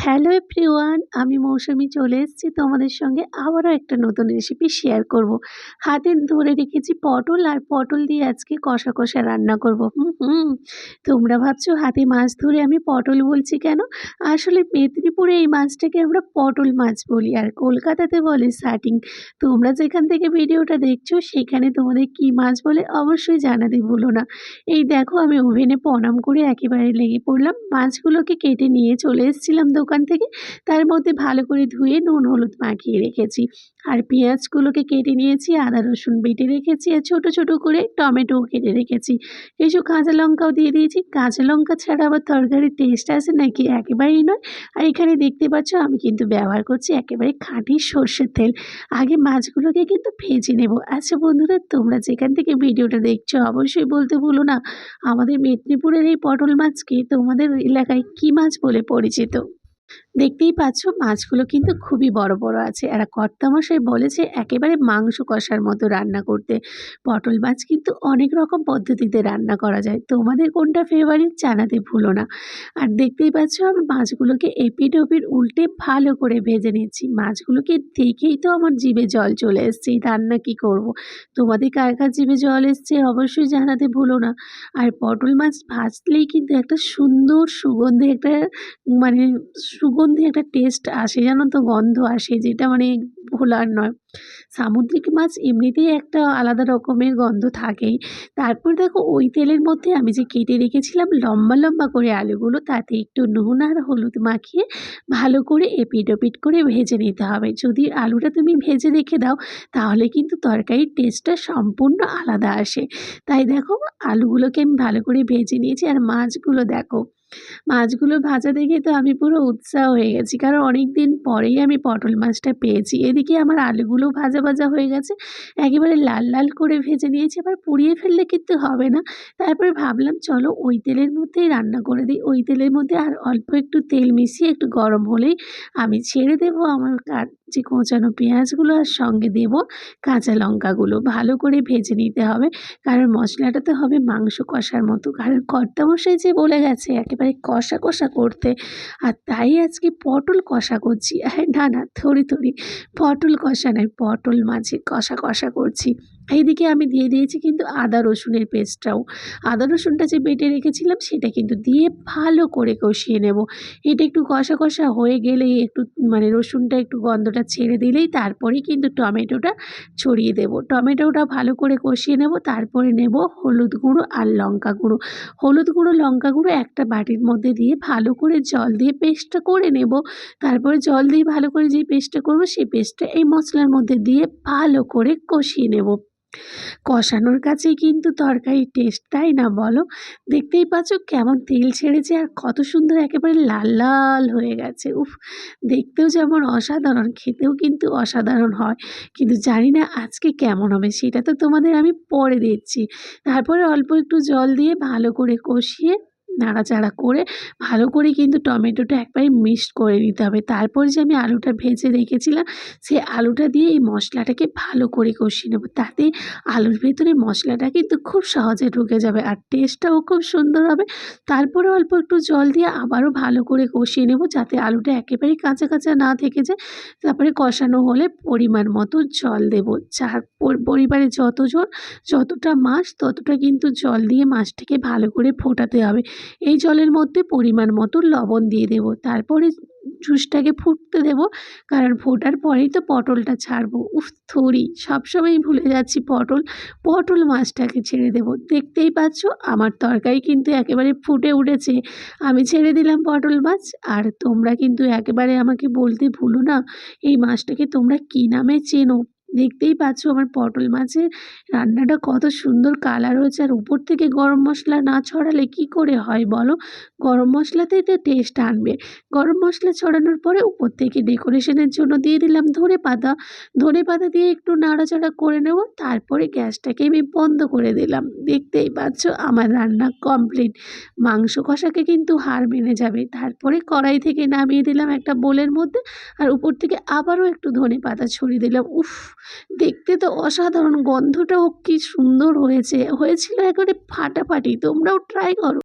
Hello everyone আমি মৌসুমি চলে এসেছি তোমাদের সঙ্গে আবারও একটা নতুন রেসিপি শেয়ার করব। হাতে ধরে রেখেছি পটল আর পটল দিয়ে আজকে কষা কষা রান্না করব। হুম। তোমরা ভাবছ হাতে মাছ ধরে আমি পটল বলছি কেন? আসলে মেদিনীপুরে এই মাছটাকে আমরা পটল মাছ বলি আর কলকাতাতে বলে সাটিং। তোমরা যেখান থেকে ভিডিওটা দেখছ সেখানে তোমাদের কি মাছ বলে অবশ্যই জানাতে ভুলো না। এই দেখো আমি ওভেনে প্রণাম করে একেবারে লেগে পড়লাম। মাছগুলোকে কেটে নিয়ে চলে এসেছিলাম দোকান। থেকে তার মধ্যে ভালো করে ধুয়ে নুন, হলুদ মাখিয়ে রেখেছি। আর পেঁয়াজগুলোকে কেটে নিয়েছি, আদা, রসুন বেটে রেখেছি আর ছোটো ছোটো করে টমেটোও কেটে রেখেছি। কিছু কাঁচা লঙ্কাও দিয়ে দিয়েছি। কাঁচা লঙ্কা ছাড়া আবার তরকারির টেস্ট আছে নাকি একেবারেই নয়। আর এখানে দেখতে পাচ্ছ, আমি কিন্তু ব্যবহার করছি একেবারে খাঁটি সর্ষের তেল। আগে মাছগুলোকে কিন্তু ভেজে নেব। আচ্ছা বন্ধুরা, তোমরা যেখান থেকে ভিডিওটা দেখছ, অবশ্যই বলতে ভুলো না। আমাদের মেদিনীপুরের এই পটল মাছকে তোমাদের এলাকায় কী মাছ বলে পরিচিত? দেখতেই পাচ্ছ মাছগুলো কিন্তু খুবই বড় বড় আছে। আর কর্তামশাই বলেছে একেবারে মাংস কষার মতো রান্না করতে। পটল মাছ কিন্তু অনেক রকম পদ্ধতিতে রান্না করা যায়। তোমাদের কোনটা ফেভারিট জানাতে ভুলো না। আর দেখতেই পাচ্ছ আমি মাছগুলোকে এপিট ওপিট উল্টে ভালো করে ভেজে নিচ্ছি। মাছগুলোকে দেখেই তো আমার জিভে জল চলে এসছে রান্না কি করব। তোমাদের কার কার জিভে জল এসছে অবশ্যই জানাতে ভুলো না। আর পটল মাছ ভাজলেই কিন্তু একটা সুন্দর সুগন্ধি একটা মানে সুগন্ধি একটা টেস্ট আসে, জানো তো? গন্ধ আসে, যেটা মানে ভোলার নয়। সামুদ্রিক মাছ এমনিতেই একটা আলাদা রকমের গন্ধ থাকেই। তারপর দেখো, ওই তেলের মধ্যে আমি যে কেটে রেখেছিলাম লম্বা লম্বা করে আলুগুলো, তাতে একটু নুন আর হলুদ মাখিয়ে ভালো করে এপিট ওপিট করে ভেজে নিতে হবে। যদি আলুটা তুমি ভেজে রেখে দাও, তাহলে কিন্তু তরকারির টেস্টটা সম্পূর্ণ আলাদা আসে। তাই দেখো, আলুগুলোকে আমি ভালো করে ভেজে নিয়েছি, আর মাছগুলো দেখো মাছগুলো ভাজা দেখে তো আমি পুরো উৎসাহ হয়ে গেছি। কারণ অনেক দিন পরেই আমি পটল মাছটা পেয়েছি। এদিকে আমার আলুগুলো ভাজা ভাজা হয়ে গেছে। একেবারে লাল লাল করে ভেজে নিয়েছি। আবার পুড়িয়ে ফেললে কিন্তু হবে না। তারপরে ভাবলাম, চলো ওই তেলের মধ্যেই রান্না করে দিই। ওই তেলের মধ্যে আর অল্প একটু তেল মিশিয়ে একটু গরম হলেই আমি ছেড়ে দেবো আমার যে কোঁচানো পেঁয়াজগুলো আর সঙ্গে দেব কাঁচা লঙ্কাগুলো। ভালো করে ভেজে নিতে হবে। কারণ মশলাটা তো হবে মাংস কষার মতো। কারণ কর্তামশাই যে বলে গেছে, একেবারে কষা কষা করতে। আর তাই আজকে পটল কষা করছি। হ্যাঁ না না, থরি থরি। পটল কষা নয়, পটল মাঝে কষা কষা করছি। এইদিকে আমি দিয়ে দিয়েছি কিন্তু আদা রসুনের পেস্টটাও। আদা রসুনটা যে বেটে রেখেছিলাম, সেটা কিন্তু দিয়ে ভালো করে কষিয়ে নেব। এটা একটু কষা কষা হয়ে গেলেই একটু মানে রসুনটা একটু গন্ধটা ছেড়ে দিলেই তারপরেই কিন্তু টমেটোটা ছড়িয়ে দেব। টমেটোটা ভালো করে কষিয়ে নেব, তারপরে নেব হলুদ গুঁড়ো আর লঙ্কা গুঁড়ো। হলুদ গুঁড়ো, লঙ্কা গুঁড়ো একটা বাটির মধ্যে দিয়ে ভালো করে জল দিয়ে পেস্টটা করে নেব। তারপরে জল দিয়ে ভালো করে যে পেস্টটা করব, সেই পেস্টটা এই মশলার মধ্যে দিয়ে ভালো করে কষিয়ে নেব। কষানোর কাছেই কিন্তু তরকারির টেস্ট তাই না বলো? দেখতেই পাচ্ছ কেমন তেল ছেড়েছে আর কত সুন্দর একেবারে লাল লাল হয়ে গেছে। উফ, দেখতেও যেমন অসাধারণ, খেতেও কিন্তু অসাধারণ হয়। কিন্তু জানি না আজকে কেমন হবে, সেটা তো তোমাদের আমি পরে দিচ্ছি তারপরে অল্প একটু জল দিয়ে ভালো করে কষিয়ে নাড়াচাড়া করে ভালো করে কিন্তু টমেটোটা একবারে মিক্সড করে নিতে হবে। তারপর যে আমি আলুটা ভেজে রেখেছিলাম সেই আলুটা দিয়ে এই মশলাটাকে ভালো করে কষিয়ে নেব। তাতে আলুর ভেতরে মশলাটা কিন্তু খুব সহজে ঢুকে যাবে আর টেস্টটাও খুব সুন্দর হবে। তারপরে অল্প একটু জল দিয়ে আবারও ভালো করে কষিয়ে নেব যাতে আলুটা একেবারেই কাঁচা কাঁচা না থেকে যায়। তারপরে কষানো হলে পরিমাণ মতো জল দেব। যার পরিবারে যতজন, যতটা মাছ, ততটা কিন্তু জল দিয়ে মাছটাকে ভালো করে ফোটাতে হবে। এই জলের মধ্যে পরিমাণ মতো লবণ দিয়ে দেব। তারপরে জুসটাকে ফুটতে দেব, কারণ ফোটার পরেই তো পটলটা ছাড়বো। উফ, থরি, সবসময়ই ভুলে যাচ্ছি পটল। পটল মাছটাকে ছেড়ে দেব। দেখতেই পাচ্ছ, আমার তরকারি কিন্তু একেবারে ফুটে উঠেছে। আমি ছেড়ে দিলাম পটল মাছ, আর তোমরা কিন্তু একেবারে আমাকে বলতে ভুলো না, এই মাছটাকে তোমরা কী নামে চেনো? দেখতেই পাচ্ছ আমার পটল মাছের রান্নাটা কত সুন্দর কালার হয়েছে। আর উপর থেকে গরম মশলা না ছড়ালে কি করে হয় বলো? গরম মশলাতেই তো টেস্ট আনবে। গরম মশলা ছড়ানোর পরে উপর থেকে ডেকোরেশনের জন্য দিয়ে দিলাম ধনে পাতা। ধনে পাতা দিয়ে একটু নাড়াচাড়া করে নেব, তারপরে গ্যাসটাকে আমি বন্ধ করে দিলাম। দেখতেই পাচ্ছ আমার রান্না কমপ্লিট মাংস কষাকে কিন্তু হার মেনে যাবে। তারপরে কড়াই থেকে নামিয়ে দিলাম একটা বোলের মধ্যে, আর উপর থেকে আবারও একটু ধনে পাতা ছড়িয়ে দিলাম। উফ! দেখতে তো অসাধারণ গন্ধটাও কি সুন্দর হয়েছে হয়েছিল একেবারে ফাটাফাটি তোমরাও ট্রাই করো।